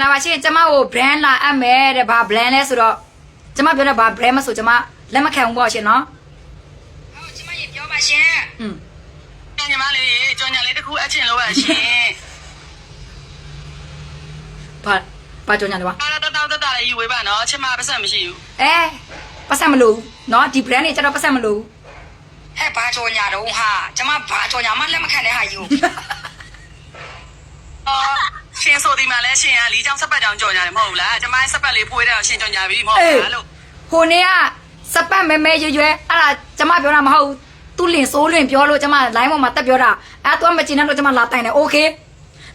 လာပါရှင်ကျမကို brand လာအပ်မယ်တဲ့ဘာ brand လဲဆိုတော့ကျမပြောတဲ့ဘာ brand မဆိုကျမလက်မခံဘူးပေါ့ရှင်နော်ဟုတ်ကျမရေပြောပါရှင်อืมညီမလေးကြောင်ညာလေးတစ်ခုအချင်းလို့ရရှင်ဘာဘာကြောင့်ညာလဲဝါအားတတောက်တတလေးယူဝေးပါနော်ချစ်မပတ်စံမရှိဘူးအဲပတ်စံမလို့ဘူးနော်ဒီ brand တွေကျတော့ပတ်စံမလို့ဘူးဟဲ့ဘာကြော်ညာတော့ဟာကျမဘာကြော်ညာမှလက်မခံတဲ့ဟာယူအော် ရှင်ဆိုဒီမှာလဲရှင်ကလီချောင်းဆက်ပတ်ကြောင်ကြောင်ညာတယ်မဟုတ်ဘူးလားကျမဆက်ပတ်လေးဖွေးတယ်ရှင်ကြောင်ညာပြီမဟုတ်ဘူးလားလို့ဟိုနေ့ကစပတ်မဲမဲရွရွအဲ့ဒါကျမပြောတာမဟုတ်ဘူးသူလင်စိုးလင်ပြောလို့ကျမ line ပေါ်မှာတက်ပြောတာအဲ့တော့မကျင်တဲ့တော့ကျမလာတိုင်တယ် okay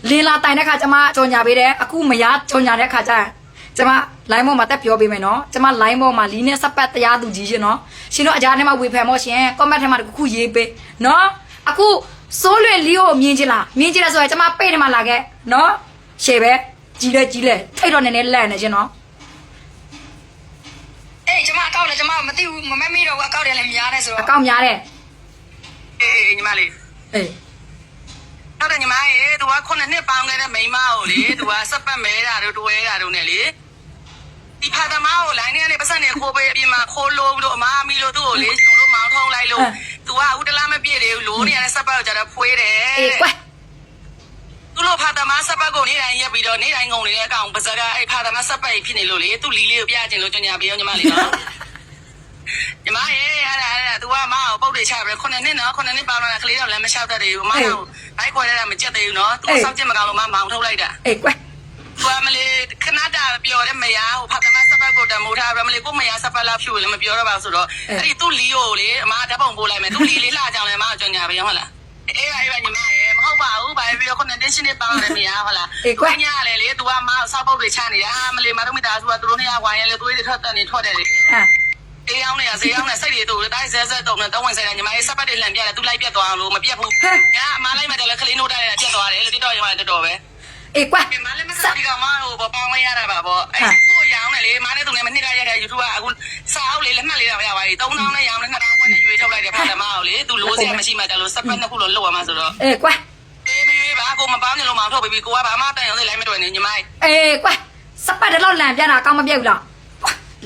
လင်းလာတိုင်တဲ့ခါကျမကြော်ညာပေးတယ်အခုမရကြော်ညာတဲ့ခါကျရင်ကျမ line ပေါ်မှာတက်ပြောပေးမယ်နော်ကျမ line ပေါ်မှာလီနဲ့စပတ်တရားသူကြီးရှင်နော်ရှင်တို့အကြားထဲမှာဝေဖန်မို့ရှင် comment ထဲမှာတစ်ခုခုရေးပေးနော်အခုစိုးလွင်လီကိုမြင်ချင်လားမြင်ချင်လားဆိုရင်ကျမပိတ်ထဲမှာလာခဲ့နော် ရှေ့ပဲကြီးလဲကြီးလဲထိတ်တော့နည်းနည်းလန့်နေရှင်နော်အေးကျမအကောက်လည်းကျမမသိဘူးမမမေ့တော့ဘူးအကောက်တယ်လည်းများတယ်ဆိုအတော့ကောင့်များတယ်အေးအေးညီမလေးအေးဟုတ်တယ်ညီမရေသူကခုနှစ်နှစ်ပေါင်းခဲ့တဲ့မိန်းမကိုလေသူကဆက်ပတ်မဲတာတို့တွဲတာတို့နဲ့လေဒီဖာသမားကိုလိုင်းထဲကနေပတ်စံနေခိုးပေးအပြင်မှာခိုးလို့လို့အမားမီလို့သူ့ကိုလေကျွန်တော်တို့မောင်းထုံးလိုက်လို့သူကဦးတလားမပြည့်သေးဘူးလို့နေရတဲ့ဆက်ပတ်ကိုကြတော့ဖွေးတယ်အေးကွယ်သူ တို့ဖာတမဆက်ပတ်ကိုနေ့တိုင်းရက်ပြီးတော့နေ့တိုင်းငုံနေတဲ့အကောင်ပါဇက်ကအဲ့ဖာတမဆက်ပတ်ကြီးဖြစ်နေလို့လေသူ့လီလေးကိုပြချင်လို့ကြညာပေးရောညီမလေးနော်ညီမရဲ့အဲ့ဒါအဲ့ဒါ तू ကမအောင်ပုတ်တွေချပဲခုနှစ်နှစ်နော်ခုနှစ်နှစ်ပါလာကလေးတော့လည်းမလျှောက်တတ်သေးဘူးမအောင်ဘိုက်ခွဲရတာမကြက်သေးဘူးနော် तू ဆောက်ချက်မကောင်လို့မမောင်ထုတ်လိုက်တာအေးကွယ်ကွာမလေးခဏတာပျော်တဲ့မယားဟိုဖာတမစပတ်ကိုတမိုးထားပြမလေးကိုမယားစပတ်လာဖြူလည်းမပြောတော့ပါဆိုတော့အဲ့ဒီသူ့လီကိုလေအမဓာတ်ပုံပို့လိုက်မယ်သူ့လီလေးလာကြောင်လည်းမအောင်ကြောင်ညာပဲဟုတ်လားအေးပါအေးပါညီမရေမဟုတ်ပါဘူးဘာပဲပြော ခုနှစ်တင်းရှင်းနေပေါင်းတယ်မရဟုတ်လား။ညာလေလေ तू ကမအောင်စောက်ပုတ်တွေချနေတာမလေးမတို့မိသားစုကသူတို့နေရဝိုင်းရဲလေသွေးတွေထွက်တက်နေထွက်တယ်လေအာ။အေးအောင်နေရဈေးအောင်နေစိတ်တွေတူတယ်တိုင်းဇက်ဇက်တုံနဲ့တောင်းဝင်ဆိုင်တယ်ညီမလေးစပတ်တွေလန်ပြတယ် तू လိုက်ပြတ်သွားလို့မပြတ်ဘူး။ညာအမလိုက်မှတော့လေခလေးနိုးတိုက်တယ်ပြတ်သွားတယ်လေတိတော့ညီမလေးတော်တော်ပဲ။အေးကွယ်ဒီမလည်းမစဒီကောင်မဟိုပပေါင်းလိုက်ရတာပါဗောအဲ့ကိုရောင်းတယ်လေမနဲ့သူလည်းမနှစ်ကရတဲ့ YouTube ကအခုစာအုပ်လေးလက်မှတ်လေးတော့ရပါပြီ3000နဲ့ရောင်းတယ်2000ခွဲနဲ့ရွေးထုတ်လိုက်တယ်ဖာသမားကိုလေသူလိုစရာမရှိမှတယ်လို့စက်ပတ်နှစ်ခုလို့လောက်ရမှာဆိုတော့အေးကွယ် အေးမေးပါကိုမပေါင်းညလို့မအောင်ထုတ်ပြီးကိုကဘာမှတန်ရုံနဲ့လိုက်မတွေ့နေညီမအေးကွယ်စပတ်တဲ့လောက်လန်ပြတာအကောင်းမပြတ်ဘူးလား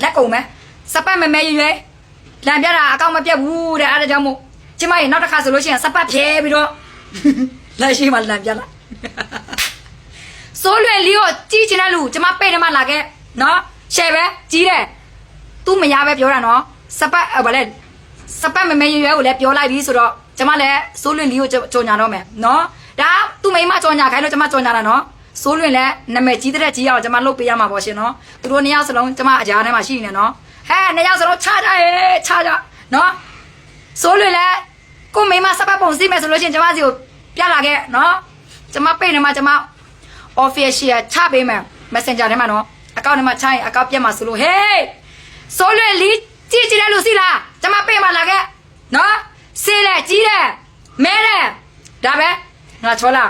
လက်ကုန်မယ်စပတ်မမဲရွရွလန်ပြတာအကောင်းမပြတ်ဘူးတဲ့အဲ့ဒါကြောင့်မို့ကျမရေနောက်တစ်ခါဆိုလို့ရှိရင်စပတ်ဖြဲပြီးတော့လက်ရှိမှလန်ပြလာစိုးလွယ်လီကိုကြီးချင်တဲ့လူကျမပိတ်တယ်မှလာခဲ့နော်ရှယ်ပဲကြီးတယ်သူမရပဲပြောတာနော်စပတ်ဗာလဲစပတ်မမဲရွရွကိုလည်းပြောလိုက်ပြီဆိုတော့ကျမလည်းစိုးလွယ်လီကိုကြော်ညာတော့မယ်နော် ဒါသူမိမကြော်ညာခိုင်းလို့ကျမကြော်ညာတာနော်စိုးလွင်လည်းနာမည်ကြီးတဲ့ကြီးအောင်ကျွန်မလုပ်ပေးရမှာပေါ့ရှင်နော်သူတို့နှစ်ယောက်စလုံးကျွန်မအကြားထဲမှာရှိနေနော်ဟဲ့နှစ်ယောက်စလုံးခြားကြရဲ့ခြားကြနော်စိုးလွင်လည်းကိုမိမစပတ်ပုံစီးမယ်ဆိုလို့ရှင်ကျွန်မစီကိုပြလာခဲ့နော်ကျွန်မပိတ်နေမှာကျွန်မ official ချပေးမယ် messenger ထဲမှာနော်အကောင့်ထဲမှာချရင်အကောင့်ပြတ်မှာဆိုလို့ဟေးစိုးလွင်လီကြည့်ကြည့်တယ်လို့စီလားကျွန်မပိတ်မှာလာခဲ့နော်စေးတယ်ကြီးတယ်မဲတယ်ဒါပဲ ငါချောလာ